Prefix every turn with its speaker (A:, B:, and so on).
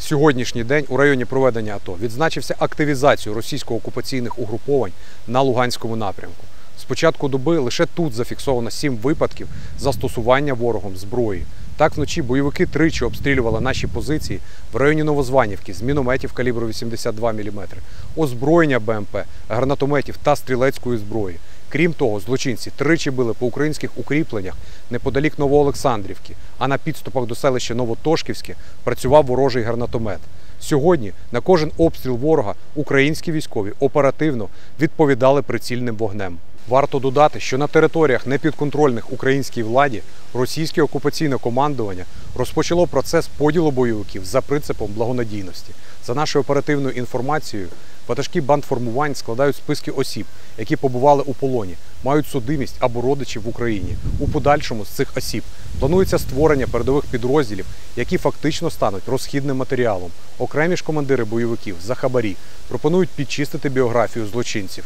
A: Сьогоднішній день у районі проведення АТО відзначився активізацією російсько-окупаційних угруповань на Луганському напрямку. З початку доби лише тут зафіксовано сім випадків застосування ворогом зброї. Так вночі бойовики тричі обстрілювали наші позиції в районі Новозванівки з мінометів калібру 82 мм, озброєння БМП, гранатометів та стрілецької зброї. Крім того, злочинці тричі били по українських укріпленнях неподалік Новоолександрівки, а на підступах до селища Новотошківське працював ворожий гранатомет. Сьогодні на кожен обстріл ворога українські військові оперативно відповідали прицільним вогнем. Варто додати, що на територіях непідконтрольних українській владі російське окупаційне командування розпочало процес поділу бойовиків за принципом благонадійності. За нашою оперативною інформацією, ватажки бандформувань складають списки осіб, які побували у полоні, мають судимість або родичів в Україні. У подальшому з цих осіб планується створення передових підрозділів, які фактично стануть розхідним матеріалом. Окремі ж командири бойовиків за хабарі пропонують підчистити біографію злочинців.